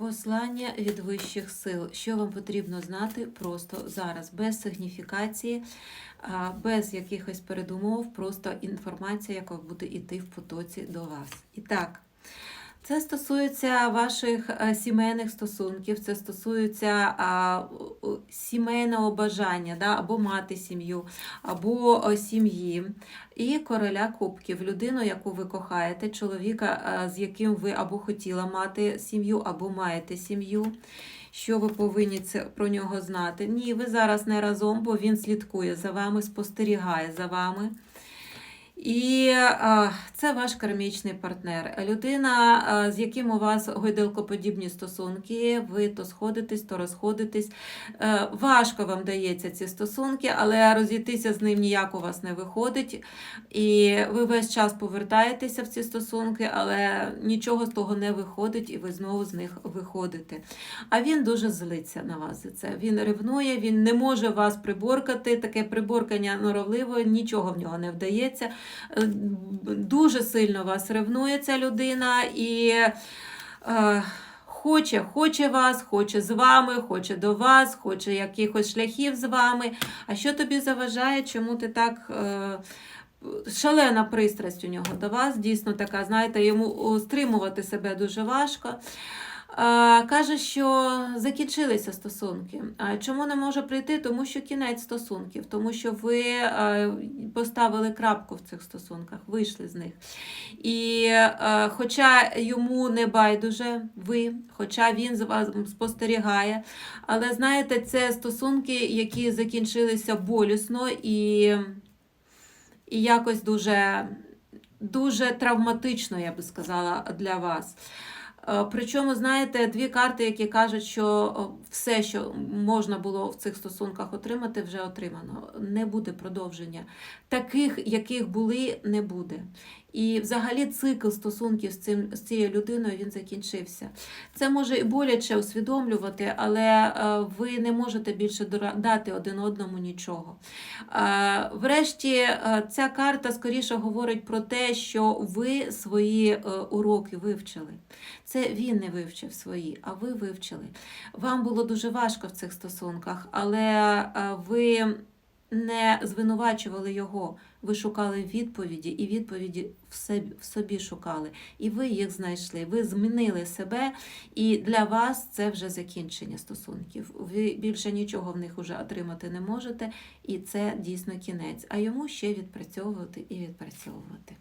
Послання від вищих сил. Що вам потрібно знати просто зараз, без сигніфікації, без якихось передумов, просто інформація, яка буде йти в потоці до вас. І так. Це стосується ваших е, сімейних стосунків, це стосується сімейного бажання, да, або мати сім'ю, або сім'ї. І короля кубків, людину, яку ви кохаєте, чоловіка, е, з яким ви або хотіла мати сім'ю, або маєте сім'ю. Що ви повинні це про нього знати? Ні, ви зараз не разом, бо він слідкує за вами, спостерігає за вами. І це ваш кармічний партнер. Людина, з яким у вас гойдалкоподібні стосунки, ви то сходитесь, то розходитесь. Е, важко вам дається ці стосунки, але розійтися з ним ніяк у вас не виходить. І ви весь час повертаєтеся в ці стосунки, але нічого з того не виходить, і ви знову з них виходите. А він дуже злиться на вас за це. Він ревнує, він не може вас приборкати. Таке приборкання норовливо, нічого в нього не вдається. Е, Дуже сильно вас ревнує ця людина і. Е, Хоче, хоче вас, хоче з вами, хоче до вас, хоче якихось шляхів з вами. А що тобі заважає, чому ти так е, шалена пристрасть у нього до вас, дійсно така, знаєте, йому стримувати себе дуже важко. Каже, що закінчилися стосунки. Чому не може прийти? Тому що кінець стосунків, тому що ви поставили крапку в цих стосунках, вийшли з них. І хоча йому не байдуже ви, хоча він з вас спостерігає, але знаєте, це стосунки, які закінчилися болісно і, і якось дуже, дуже травматично, я би сказала, для вас. Е, Причому, знаєте, дві карти, які кажуть, що все, що можна було в цих стосунках отримати, вже отримано. Не буде продовження. Таких, яких були, не буде. І взагалі цикл стосунків з, цим, з цією людиною він закінчився. Це може і боляче усвідомлювати, але е, ви не можете більше дати один одному нічого. Е, Врешті, е, ця карта скоріше говорить про те, що ви свої е, уроки вивчили. Це він не вивчив свої, а ви вивчили. Вам було дуже важко в цих стосунках, але е, ви не звинувачували його. Ви шукали відповіді, і відповіді в собі шукали. І ви їх знайшли. Ви змінили себе, і для вас це вже закінчення стосунків. Ви більше нічого в них вже отримати не можете, і це дійсно кінець. А йому ще відпрацьовувати і відпрацьовувати.